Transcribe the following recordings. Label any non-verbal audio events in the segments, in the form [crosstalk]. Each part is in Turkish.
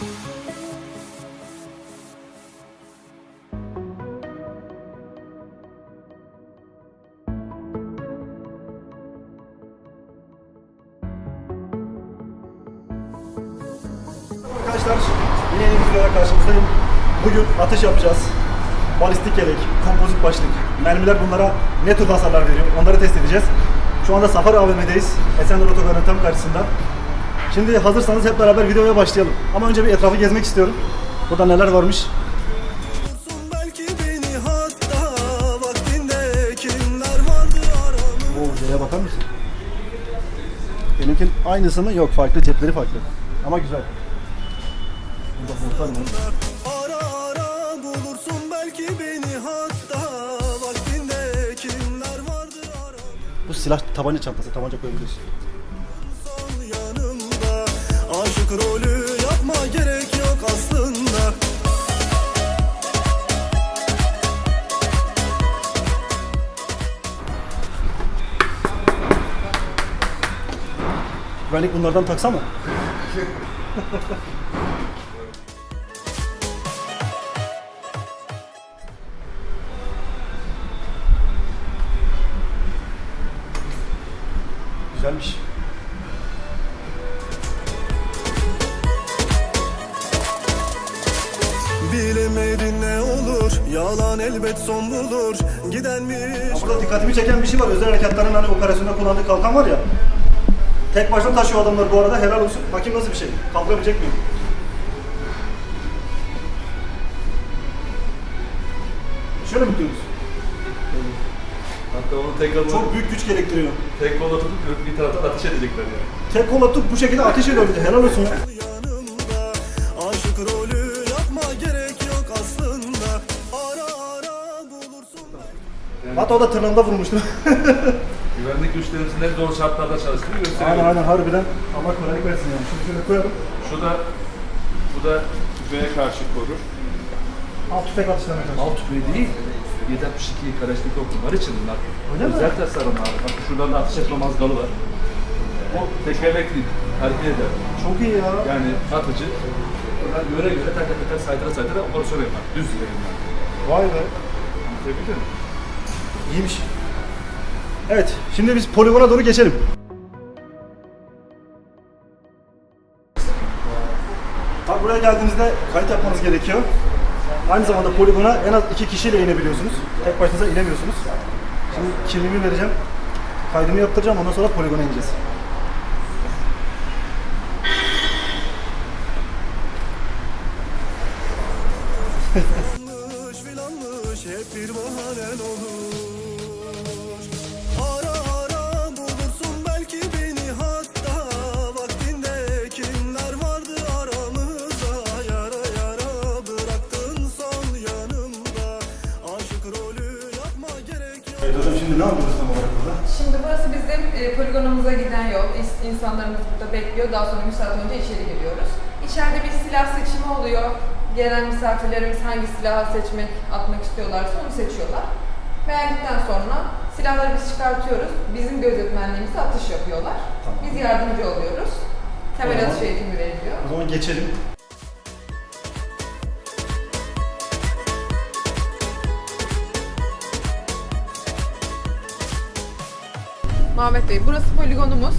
Arkadaşlar yine yeni. Bugün atış yapacağız. Balistik yelek, kompozit başlık, mermiler bunlara ne tür hasarlar veriyor onları test edeceğiz. Şu anda Safari AVM'deyiz. Esenler Otogarı'nın tam karşısında. Şimdi hazırsanız hep beraber videoya başlayalım. Ama önce bir etrafı gezmek istiyorum. Burada neler varmış. Oo, C'ye bakar mısın? Benimkin aynısı mı? Yok farklı, cepleri farklı. Ama güzel. Burada vardı aramızda Bu silah tabanca çantası, tabanca koyabiliyorsun. Aşık rolü yapma gerek yok aslında Güvenlik bunlardan taksa mı? [laughs] Güzelmiş. Bilemedin ne olur yalan elbet son bulur Gidenmiş Burada dikkatimi çeken bir şey var. Özel harekatların hani operasyonda kullandığı kalkan var ya. Tek başına taşıyor adamlar bu arada. Helal olsun. Bakayım nasıl bir şey. Kalkabilecek miyim? Şöyle mi tutuyoruz? Hatta onu tek kolla, Çok büyük güç gerektiriyor. tek kolla tutup bir taraftan ateş edecekler yani. Tek kolla tutup bu şekilde ateş ediyor bir de. Helal olsun ya. Hatta o da tırnağımda vurmuştu. [laughs] Güvenlik güçlerimizin en zor şartlarda çalıştığını gösteriyor. aynen aynen harbiden. Allah kolaylık versin yani. Şunu şöyle koyalım. Şu da, bu da tüfeğe karşı korur. Alt tüfek atışlarına karşı. Alt tüfeği değil, 762 Kalaşnikov bunlar için bunlar. Öyle mi? Özel tasarımlar. Bak şuradan da ateş etme mazgalı var. O tekerlekli hareket eder. Çok iyi ya. Yani atıcı buradan göre göre takır takır saydıra saydıra operasyon yapar. Düz yayınlar. Vay be. Anlatabildim mi? İyiymiş. Evet, şimdi biz poligona doğru geçelim. Tabi buraya geldiğinizde kayıt yapmanız gerekiyor. Aynı zamanda poligona en az iki kişiyle inebiliyorsunuz. Tek başınıza inemiyorsunuz. Şimdi kimliğimi vereceğim. Kaydımı yaptıracağım ondan sonra poligona ineceğiz. Ne yapıyoruz tam olarak burada? Şimdi burası bizim e, poligonumuza giden yol. İns- İnsanlarımız burada bekliyor. Daha sonra bir saat önce içeri giriyoruz. İçeride bir silah seçimi oluyor. Gelen misafirlerimiz hangi silahı seçmek, atmak istiyorlarsa onu seçiyorlar. Beğendikten sonra silahları biz çıkartıyoruz. Bizim gözetmenliğimizde atış yapıyorlar. Tamam. Biz yardımcı oluyoruz. Temel atış eğitimi veriliyor. O zaman geçelim. Muhammed Bey, burası poligonumuz.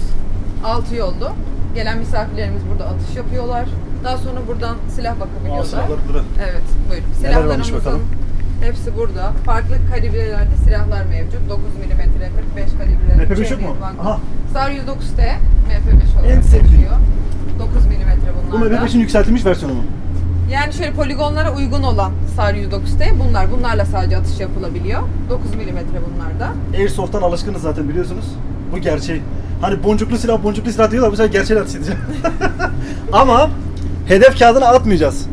Altı yollu. Gelen misafirlerimiz burada atış yapıyorlar. Daha sonra buradan silah Aa, bakabiliyorlar. silahlar burada. Evet, buyurun. Silahlarımızın bakalım? hepsi burada. Farklı kalibrelerde silahlar mevcut. 9 mm, 45 kalibre. MP5 yok mu? Aha. SAR 109T, MP5 olarak En sevdiğim. geçiyor. 9 mm Bu bunlar da. MP5'in yükseltilmiş versiyonu mu? Yani şöyle poligonlara uygun olan SAR 109T bunlar. Bunlarla sadece atış yapılabiliyor. 9 mm bunlar da. Airsoft'tan alışkınız zaten biliyorsunuz. Bu gerçeği. Hani boncuklu silah boncuklu silah diyorlar bu sefer gerçeğiyle ateş edeceğim. [laughs] Ama hedef kağıdına atmayacağız.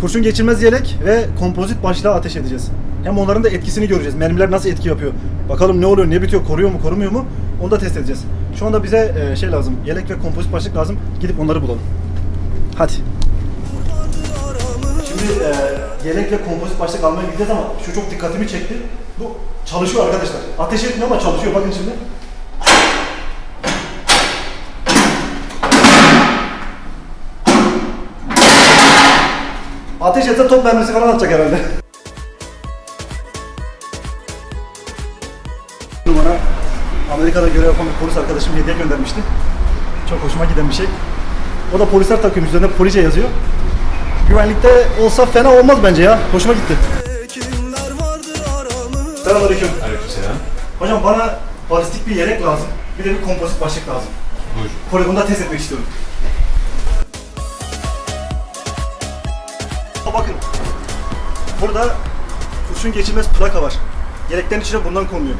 Kurşun geçirmez yelek ve kompozit başlığa ateş edeceğiz. Hem onların da etkisini göreceğiz. Mermiler nasıl etki yapıyor. Bakalım ne oluyor, ne bitiyor, koruyor mu, korumuyor mu? Onu da test edeceğiz. Şu anda bize e, şey lazım, yelek ve kompozit başlık lazım. Gidip onları bulalım. Hadi. Şimdi e, yelek ve kompozit başlık almaya gideceğiz ama şu çok dikkatimi çekti. Bu çalışıyor arkadaşlar. Ateş etmiyor ama çalışıyor. Bakın şimdi. Ateş etse top mermisi falan atacak herhalde. Numara Amerika'da görev yapan bir polis arkadaşım hediye göndermişti. Çok hoşuma giden bir şey. O da polisler takım üzerinde police yazıyor. Güvenlikte olsa fena olmaz bence ya. Hoşuma gitti. Selamünaleyküm. Aleykümselam. Hocam bana balistik bir yelek lazım. Bir de bir kompozit başlık lazım. Buyur. Poligonda test etmek istiyorum. Ha, Bakın. Burada kurşun geçirmez plaka var. Yeleklerin içine bundan konuluyor.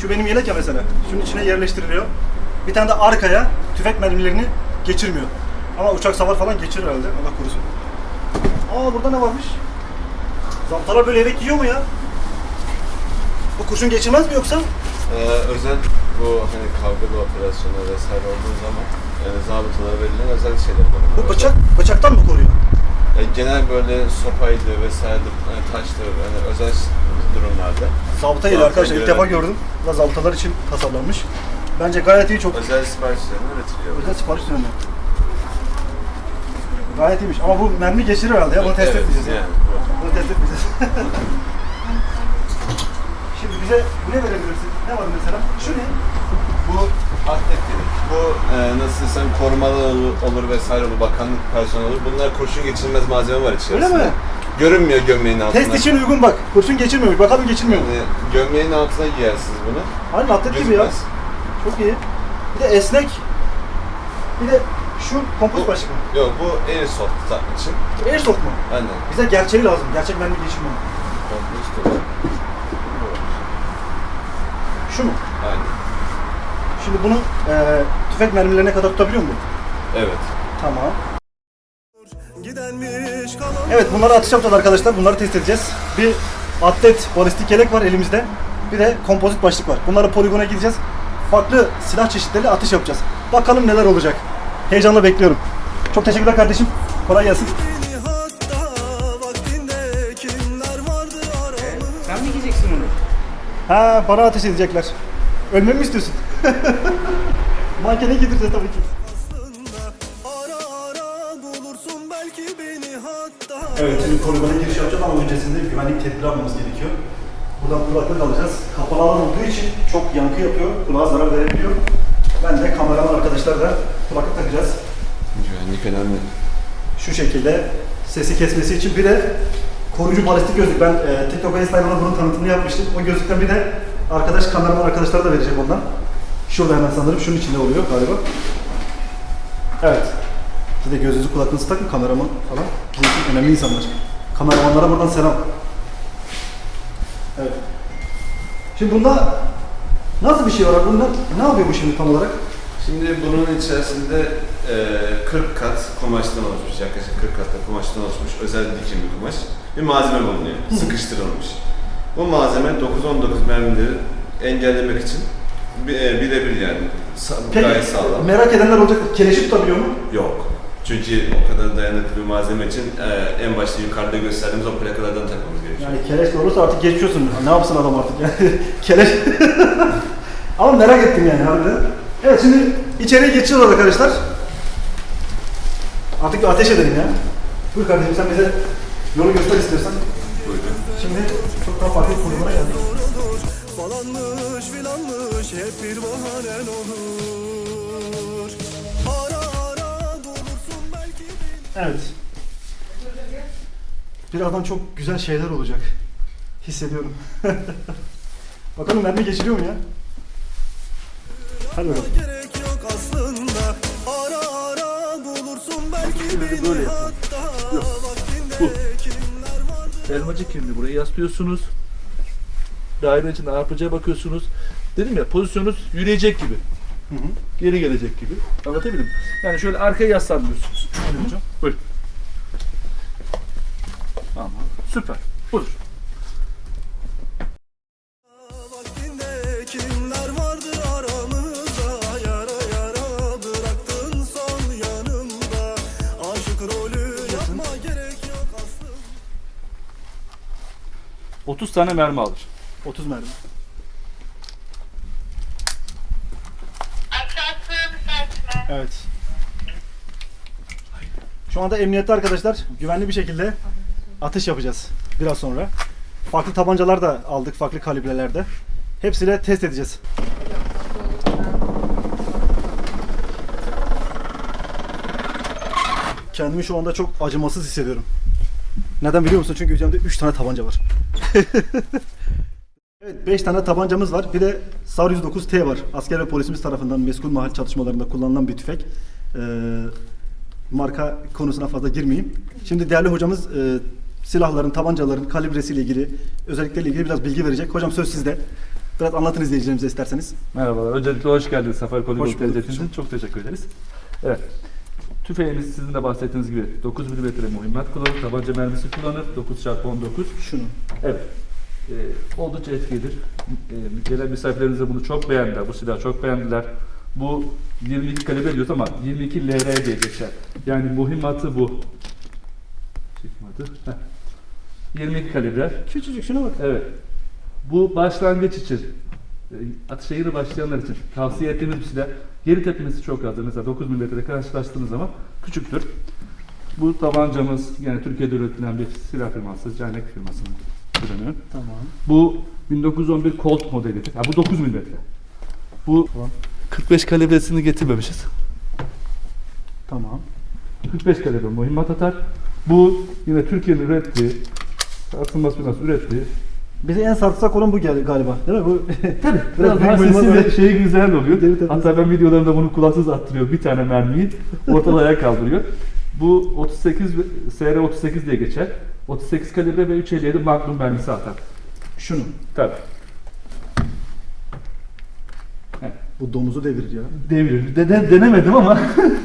Şu benim yelek ya mesela. Şunun içine yerleştiriliyor. Bir tane de arkaya tüfek mermilerini geçirmiyor. Ama uçak savar falan geçirir herhalde. Allah korusun. Aa burada ne varmış? Zantalar böyle yelek yiyor mu ya? Bu kurşun geçirmez mi yoksa? Ee, özel bu hani kavgalı operasyonlar vesaire olduğu zaman yani zabıtalara verilen özel şeyler. Bu bıçak, bıçaktan mı koruyor? Yani genel böyle sopaydı vesaire hani taştı hani özel durumlarda Zabıta ile arkadaşlar ilk defa gördüm. Bu da zabıtalar için tasarlanmış. Bence gayet iyi çok özel siparişlerine üretiliyor. özel sipariş ürünü. Gayet iyiymiş ama bu mermi geçirir herhalde ya bunu test Evet, etmeyeceğiz. ya. Yani, Bunu test etmeyeceğiz. [laughs] Şimdi bize ne verebilirsin? Ne var mesela? Şu ne? bu atlet dedik. Bu e, nasıl desem korumalı olur, olur vesaire bu bakanlık personeli olur. Bunlar kurşun geçirmez malzeme var içerisinde. mi? Görünmüyor gömleğin altında. Test için uygun bak. Kurşun geçirmiyormuş. Bakalım geçirmiyor mu? Yani gömleğin altına giyersiniz bunu. Aynen atlet gibi ya. Gözükmez. Çok iyi. Bir de esnek. Bir de şu kompos başlık mı? Yok bu airsoft için. Airsoft mu? Aynen. Bize gerçeği lazım. Gerçek mermi geçirmiyor. Şu mu? Şimdi bunu eee tüfek mermilerine kadar tutabiliyor mu? Evet. Tamam. Evet bunları atış yapacağız arkadaşlar. Bunları test edeceğiz. Bir atlet balistik yelek var elimizde. Bir de kompozit başlık var. Bunları poligona gideceğiz. Farklı silah çeşitleriyle atış yapacağız. Bakalım neler olacak. Heyecanla bekliyorum. Çok teşekkürler kardeşim. Kolay gelsin. Sen mi giyeceksin onu? Ha bana ateş edecekler. Ölmemi mi istiyorsun? [laughs] Mankene giydireceğiz tabii ki. Ara ara bulursun belki beni hatta Evet, şimdi poligona giriş yapacağız ama öncesinde güvenlik tedbiri almamız gerekiyor. Buradan kulaklık alacağız. Kapalı alan olduğu için çok yankı yapıyor, kulağa zarar verebiliyor. Ben de kameraman arkadaşlar da kulaklık takacağız. Güvenlik önemli. Şu şekilde sesi kesmesi için bir de koruyucu balistik gözlük. Ben e, TikTok Instagram'da bunun tanıtımını yapmıştım. O gözlükten bir de arkadaş kameraman arkadaşlara da verecek ondan. Şurada hemen sanırım şunun içinde oluyor galiba. Evet. Bir de gözünüzü kulaklığınızı takın kameraman falan. Bizim için önemli insanlar. Kameramanlara buradan selam. Evet. Şimdi bunda nasıl bir şey var? Bunda ne yapıyor bu şimdi tam olarak? Şimdi bunun içerisinde e, 40 kat kumaştan oluşmuş, yaklaşık 40 katta kumaştan oluşmuş özel dikim bir kumaş. Bir malzeme bulunuyor, sıkıştırılmış. Bu malzeme 9-19 mermileri engellemek için bir, e, birebir yani sa- gayet sağlam. merak edenler olacak. Keleşi tutabiliyor mu? Yok. Çünkü o kadar dayanıklı bir malzeme için e, en başta yukarıda gösterdiğimiz o plakalardan takmamız gerekiyor. Yani keleş olursa artık geçiyorsun. Ne yapsın adam artık yani. [laughs] keleş. [laughs] Ama merak ettim yani harbiden. Evet şimdi içeriye geçiyoruz arkadaşlar. Artık bir ateş edelim ya. Buyur kardeşim sen bize yolu göster istiyorsan. Buyurun. Şimdi konumuna geldik. olur Falanmış filanmış hep bir bahanen olur Ara ara bulursun belki Evet. Birazdan çok güzel şeyler olacak. Hissediyorum. [laughs] Bakalım mermi geçiriyor mu ya? Hadi bakalım. Gerek yok aslında Ara ara bulursun belki beni hatta Vaktinde Elmacı kimdi? Burayı yaslıyorsunuz. Daire içinde arpacıya bakıyorsunuz. Dedim ya pozisyonunuz yürüyecek gibi. Hı hı. Geri gelecek gibi. Anlatabildim. mi? Yani şöyle arkaya yaslanmıyorsunuz. Şöyle hocam. Buyurun. Tamam. Süper. Budur. 30 tane mermi alır. 30 mermi. Evet. Şu anda emniyette arkadaşlar güvenli bir şekilde atış yapacağız biraz sonra. Farklı tabancalar da aldık farklı kalibrelerde. Hepsiyle test edeceğiz. Kendimi şu anda çok acımasız hissediyorum. Neden biliyor musun? Çünkü üzerimde 3 tane tabanca var. [laughs] evet 5 tane tabancamız var. Bir de SAR 109T var. Asker ve polisimiz tarafından meskul mahal çalışmalarında kullanılan bir tüfek. Ee, marka konusuna fazla girmeyeyim. Şimdi değerli hocamız e, silahların, tabancaların kalibresiyle ilgili, özellikleriyle ilgili biraz bilgi verecek. Hocam söz sizde. Biraz anlatın izleyicilerimize isterseniz. Merhabalar. Öncelikle hoş geldiniz Safari Poligon için. Çok teşekkür ederiz. Evet. Tüfeğimiz sizin de bahsettiğiniz gibi 9 mm mühimmat kullanır, tabanca mermisi kullanır, 9x19. Şunu. Evet. Ee, oldukça etkilidir. Ee, gelen misafirlerimiz de bunu çok beğendiler. Bu silahı çok beğendiler. Bu 22 kalibre diyoruz ama 22 LR diye geçer. Yani mühimmatı bu. Çıkmadı. Heh. 22 kalibre. Küçücük şuna bak. Evet. Bu başlangıç için, e, atışa yeni başlayanlar için tavsiye ettiğimiz bir silah. Geri tepmesi çok azdır. Mesela 9 mm'de karşılaştığınız zaman küçüktür. Bu tabancamız yani Türkiye'de üretilen bir silah firması, Canek firmasının ürünü. Tamam. Bu 1911 Colt modelidir. Ya bu 9 mm. Bu Tamam. 45 kalibresini getirmemişiz. Tamam. 45 kalibre mühimmat atar. Bu yine Türkiye'nin ürettiği, Asılmaz Finans ürettiği Bizi en sarımsak olan bu gel- galiba. Değil mi? Bu Tabii. [laughs] Biraz büyük ve şeyi güzel oluyor. Tabii, tabii. Hatta ben videolarımda bunu kulaksız attırıyor. Bir tane mermiyi ortalığa kaldırıyor. Bu 38 ve- SR 38 diye geçer. 38 kalibre ve 357 Magnum mermisi atar. şunu. Tabii. Bu domuzu devirir ya. Devirir. De, de- denemedim ama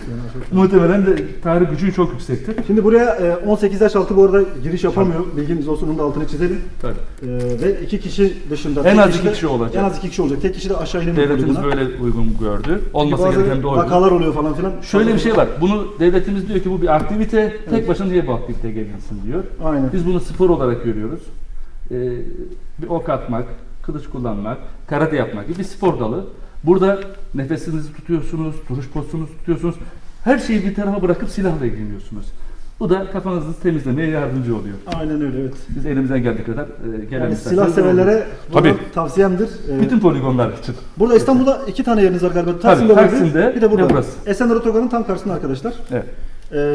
[laughs] muhtemelen de tarih gücü çok yüksektir. Şimdi buraya e, 18 yaş altı bu arada giriş yapamıyor. Bilginiz olsun onun da altını çizelim. Tabii. E, ve iki kişi dışında. En tek az iki de- kişi olacak. En az iki kişi olacak. Tek kişi de aşağı inemiyor. Devletimiz böyle uygun gördü. Olması bazı gereken de oydu. vakalar oluyor falan filan. Şöyle bir şey var. Bunu devletimiz diyor ki bu bir aktivite. Tek başına niye bu aktivite gelinsin diyor. Aynen. Biz bunu spor olarak görüyoruz. Ee, bir ok atmak, kılıç kullanmak, karate yapmak gibi bir spor dalı. Burada nefesinizi tutuyorsunuz, duruş pozisyonunuzu tutuyorsunuz. Her şeyi bir tarafa bırakıp silahla ilgileniyorsunuz. Bu da kafanızı temizlemeye yardımcı oluyor. Aynen öyle evet. Biz elimizden geldiği kadar e, gelen Yani silah severlere Tabii. tavsiyemdir. E, bütün poligonlar için. Burada İstanbul'da iki tane yeriniz var galiba. Taksim'de, var bir, Taksim'de bir de burada. burası. Esenler Otogarı'nın tam karşısında arkadaşlar. Evet.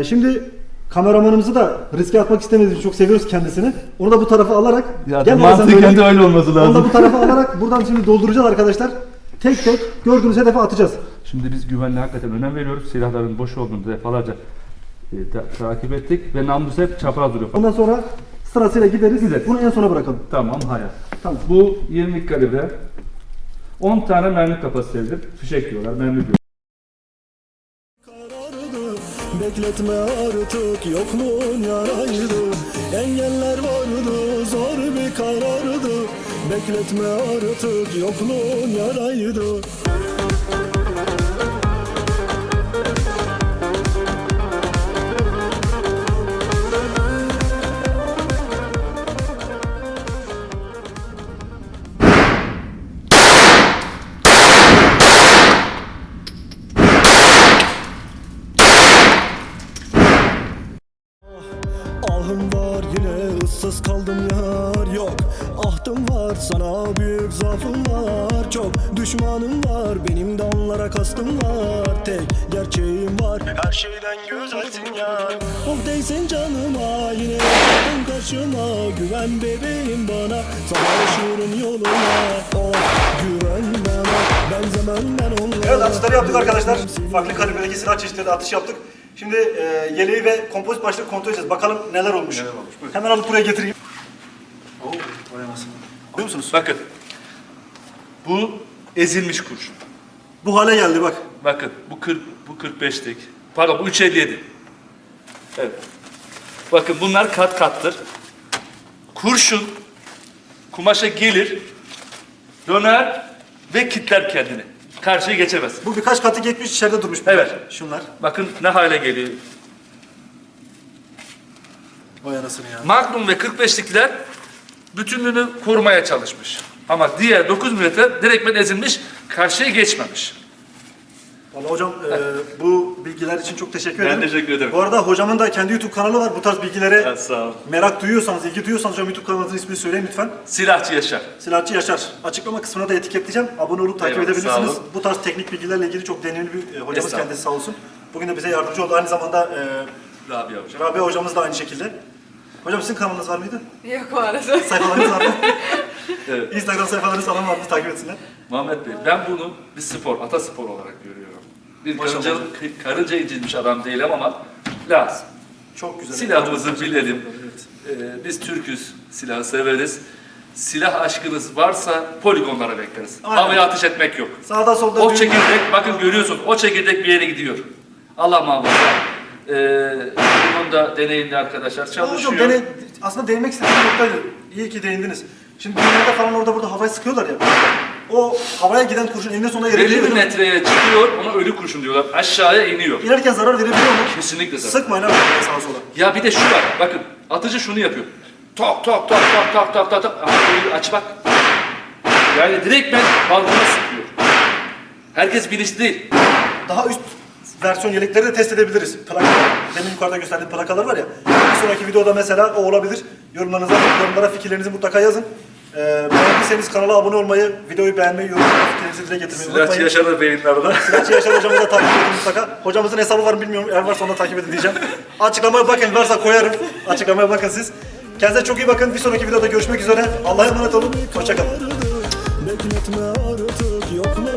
E, şimdi kameramanımızı da riske atmak istemediğimiz için çok seviyoruz kendisini. Onu da bu tarafa alarak Ya gel böyle- de öyle olması Onu da lazım. bu tarafa [laughs] alarak buradan şimdi dolduracağız arkadaşlar. Tek tek gördüğünüz hedefe atacağız. Şimdi biz güvenliğe hakikaten önem veriyoruz. Silahların boş olduğunu defalarca e, ta- takip ettik ve namlus hep çapraz duruyor. Ondan sonra sırasıyla gideriz. Gideriz. Bunu en sona bırakalım. Tamam, hayır. Tamam. Bu 20 kalibre. 10 tane mermi kapasitelidir. Fişek diyorlar, mermi diyorlar. karardı Bekletme artık yokluğun yaraydı Engeller vardı zor bir karardı Bekletme artık yokluğun yaraydı. Ahım var yine ıssız kaldım yok Ahtım var sana büyük zaafım var Çok düşmanım var benim de onlara kastım var Tek gerçeğim var her şeyden güzelsin yar Oh değsin canıma yine çıktın karşıma Güven bebeğim bana savaşırım yoluna Oh güven bana benzemem ben onlara Evet atışları yaptık arkadaşlar. Farklı kalibredeki silah çeşitleri atış yaptık. Şimdi e, yeleği ve kompozit başlığı kontrol edeceğiz. Bakalım neler olmuş. Hemen alıp buraya getireyim. Görüyor musunuz? Bakın. Bu ezilmiş kurşun. Bu hale geldi bak. Bakın bu 40 bu 45'lik. Pardon bu 357. Evet. Bakın bunlar kat kattır. Kurşun kumaşa gelir, döner ve kitler kendini. Karşıya geçemez. Bu birkaç katı geçmiş içeride durmuş. bunlar. Evet. Şunlar. Bakın ne hale geliyor. Vay anasını ya. Magnum ve 45'likler bütünlüğünü korumaya çalışmış. Ama diğer 9 mm direktmen ezilmiş, karşıya geçmemiş. Vallahi hocam e, bu bilgiler için çok teşekkür Ben ederim. teşekkür ederim. Bu arada hocamın da kendi YouTube kanalı var. Bu tarz bilgilere Evet, sağ ol. merak duyuyorsanız, ilgi duyuyorsanız hocam YouTube kanalınızın ismini söyleyin lütfen. Silahçı Yaşar. Silahçı Yaşar. Açıklama kısmına da etiketleyeceğim. Abone olup takip Eyvallah, sağ edebilirsiniz. olun. Bu tarz teknik bilgilerle ilgili çok deneyimli bir e, hocamız Estağfurullah. kendisi sağ olsun. Bugün de bize yardımcı oldu. Aynı zamanda e, Rabia Hocam. Rabia hocamız da aynı şekilde. Hocam sizin kanalınız var mıydı? Yok maalesef. Sayfalarınız var mı? [laughs] Evet. Instagram sayfalarınız falan var mı? Takip etsinler. Muhammed Bey, ben bunu bir spor, ataspor olarak görüyorum. Bir Maşallah karınca, karınca incinmiş adam değilim ama lazım. Çok güzel. Silahımızı bilelim. Ee, biz Türk'üz, silahı severiz. Silah aşkınız varsa poligonlara bekleriz. Aynen. Havaya ateş etmek yok. Sağda solda O düğün- çekirdek, bakın görüyorsun, o çekirdek bir yere gidiyor. Allah muhafaza. Ee, bunun da deneyimli arkadaşlar çalışıyor. Hocam dene, aslında değinmek istediğim noktaydı. İyi ki değindiniz. Şimdi dünyada falan orada burada havaya sıkıyorlar ya. O havaya giden kurşun eninde sonunda yere Belli bir geliyor. metreye çıkıyor, ona ölü kurşun diyorlar. Aşağıya iniyor. İnerken zarar verebiliyor mu? Kesinlikle zarar. Sıkmayın abi sağa sola. Ya bir de şu var, bakın atıcı şunu yapıyor. Tok tok tok tok tok tok tok tok. Aha, aç bak. Yani direkt ben balkona sıkıyor. Herkes bilinçli değil. Daha üst versiyon yelekleri de test edebiliriz. Plakalar, demin yukarıda gösterdiğim plakalar var ya. Bir sonraki videoda mesela o olabilir. Yorumlarınıza, yorumlara fikirlerinizi mutlaka yazın. Ee, beğendiyseniz kanala abone olmayı, videoyu beğenmeyi, yorumlara fikirlerinizi dile getirmeyi Silahçı unutmayın. yaşadı beyinlerde. Silahçı Yaşar hocamızı da takip edin mutlaka. Hocamızın hesabı var mı bilmiyorum. Eğer varsa onu da takip edin diyeceğim. Açıklamaya bakın. Varsa koyarım. Açıklamaya bakın siz. Kendinize çok iyi bakın. Bir sonraki videoda görüşmek üzere. Allah'a emanet olun. Hoşçakalın. Bekletme artık yok mu